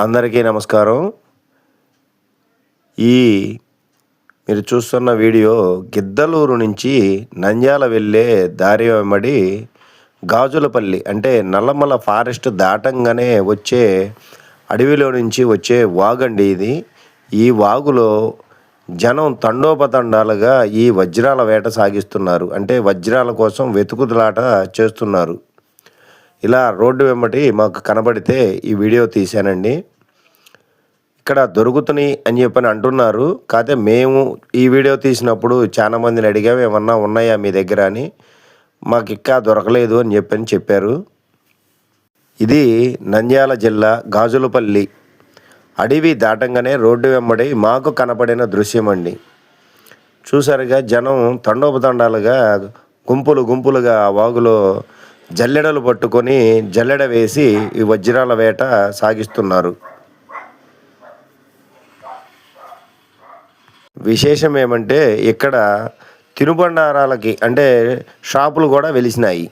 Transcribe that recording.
అందరికీ నమస్కారం. ఈ మీరు చూస్తున్న వీడియో గిద్దలూరు నుంచి నంద్యాల వెళ్ళే దారి వెంబడి గాజులపల్లి అంటే నల్లమల ఫారెస్ట్ దాటంగానే వచ్చే అడవిలో నుంచి వచ్చే వాగండి ఇది. ఈ వాగులో జనం తండోపతండాలుగా ఈ వజ్రాల వేట సాగిస్తున్నారు. అంటే వజ్రాల కోసం వెతుకుదలాట చేస్తున్నారు. ఇలా రోడ్డు వెంబడి మాకు కనబడితే ఈ వీడియో తీశానండి. ఇక్కడ దొరుకుతున్నాయి అని చెప్పని అంటున్నారు. కాకపోతే మేము ఈ వీడియో తీసినప్పుడు చాలా మందిని అడిగాము ఏమన్నా ఉన్నాయా మీ దగ్గర? అని. మాకు ఇంకా దొరకలేదు అని చెప్పని చెప్పారు. ఇది నంద్యాల జిల్లా గాజులపల్లి. అడవి దాటంగానే రోడ్డు వెంబడి మాకు కనపడిన దృశ్యం అండి చూసారుగా జనం తండోపతండాలుగా గుంపులు గుంపులుగా ఆ వాగులో జల్లెడలు పట్టుకొని జల్లెడ వేసి ఈ వజ్రాల వేట సాగిస్తున్నారు. విశేషం ఏమంటే ఇక్కడ తినుబండారాలకి అంటే షాపులు కూడా వెలిసినాయి.